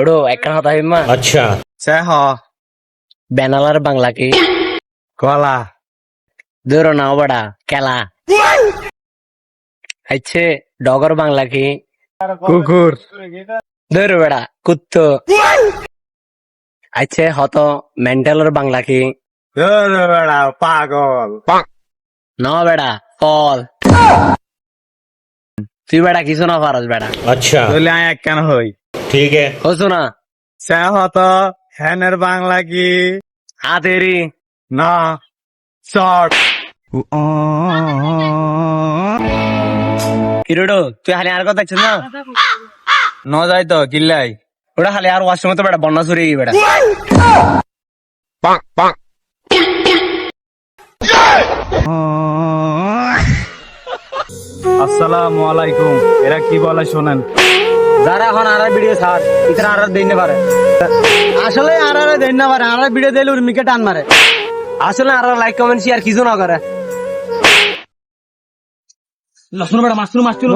ওড়ো আচ্ছা হ বেনালার বাংলা কি কলা না বড়া কেলা আইছে ডগর বাংলা কি কুকুর ধরো বেড়া কুত্ত আইছে হত মেন্টালের বাংলা কি ধরো বেড়া পাগল ন বেড়া ফল তুই বেড়া কিছু না পারস বেড়া আচ্ছা তাহলে আয় কেন হই ठीक है হসু না সে হত হ্যানের বাংলা কি হাতেরি না শর্ট কিরোডো তুই খালি আর কথা দেখছিস না ন যাই তো কিল্লাই ওটা খালি আর ওয়াশরুমে তো বেড়া বন্যা চুরি বেড়া আসসালামু আলাইকুম এরা কি বলে শোনেন যারা এখন আর ভিডিও ছাড় ইতারা আর দেই না পারে আসলে আর আর দেই পারে আর ভিডিও টান মারে। আসলে আর লাইক কমেন্ট শেয়ার কিছু না করে। লসুন বেড়া মাস্তুর মাস্তুর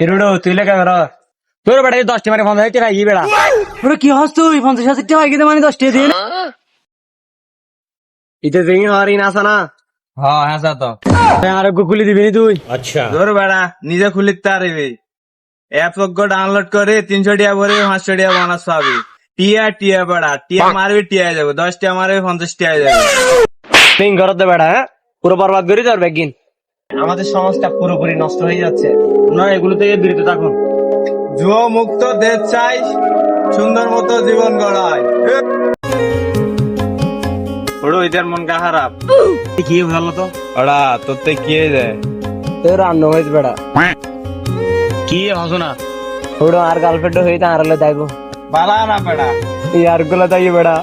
হিরোডো তুই লেখা কর। তোর মানে বেড়া দশটি মারে পঞ্চাশ টাকা ই বেড়া? তোর কি হস তুই? পঞ্চাশ মানে দশটি না ইতে দেখি হরি না না? হ্যাঁ হ্যাঁ তো। আরও খুলে দিবি তুই? আচ্ছা। বেড়া নিজে খুলিতে পারবি। অ্যাপ ডাউনলোড করে তিনশো টিয়া ভরে পাঁচশো টিয়া বোনাস পাবি। টিয়া টিয়া বেড়া টিয়া মারবি টিয়া যাবে। দশ টিয়া মারবি পঞ্চাশ টিয়া যাবে। বেড়া হ্যাঁ? পুরো বরবাদ করে তোর ব্যাগিন আমাদের সমাজটা পুরোপুরি নষ্ট হয়ে যাচ্ছে। আপনারা এগুলো থেকে বিরত থাকুন। যুব মুক্ত দেশ চাই সুন্দর মতো জীবন গড়ায়। ওড়ো ইদের মন গা খারাপ। কি ভালো তো ওরা তোর তে কি যায় তোর রান্না হয়েছে বেড়া। কি হসো না? ওড়ো আর গার্লফ্রেন্ড হইতে আর হলে দেখো বালা না বেড়া। ইয়ারগুলো তাই বেড়া।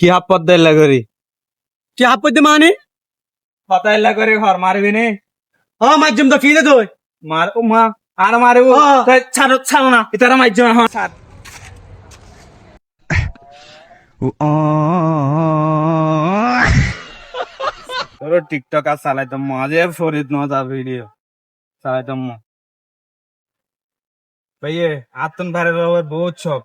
কি হাপ্পত দিল্লা করি কি আপত্তি মানে? কথা ইল্লা করে ঘর মারবি নি। ও মাধ্যম তো ফিরে তুই মার ও মা আর মারবো। হ্যাঁ। তাই ছাড়ো ছাড়ো না। ইতারা মাইজম এখন ছাড় তোর টিকটক আর চালাইতাম মাঝে ফরিদ নজা ভিডিও চালাইতাম ভাইয়ে আতন ভাইয়ের বাবার বহুত শখ।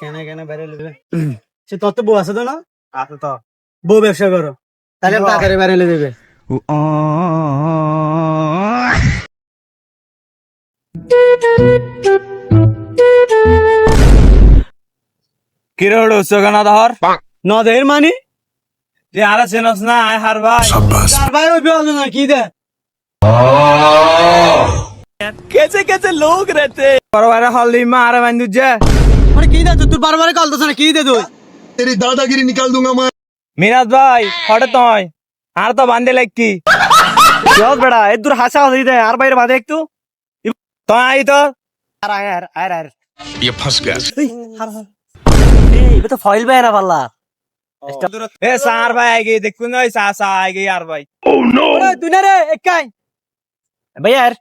কেন কেন সে তোর তো বউ আছে তো না? আছে তো। বউ ব্যবসা করো। তাহলে। তাড়াতাড়ি বাইরে দেবে। কিরোড় সোগানা দহর ন দেহের মানি? যে আরে সেনস না আয় হার ভাই। হার ভাই ওই বিয়াজ না কি দে? কেসে কেসে লোক রেতে পরবারে হলি মারে বান্ধু যে। মানে কি দে তুই? বারবারে কল দছ না কি দে তুই? তেরি দাদাগিরি নিকাল দুঙ্গা মা। মিরাজ ভাই হঠাৎ নয় আর তো বান্ধে লাগ কি? বেড়া এদুর হাসা হই দে আর বাইরে বাঁধে একটু। তো আই তো আর আয় আর আয় আর ये फंस गया এই এবে তো ফয়েল বাই না পাল্লা এ সার ভাই আই গই দেখুন ওই সা সা আই গই আর ভাই ওরে তুই না রে একাই ভাই यार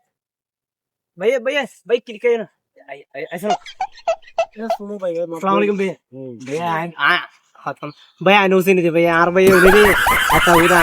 ভাই ভাই ভাই ক্লিক করে না ऐसा सुनो भाई अस्सलाम वालेकुम भैया भैया आ हाथ भाई आनो से नहीं भैया यार भाई उधर ही आता हुआ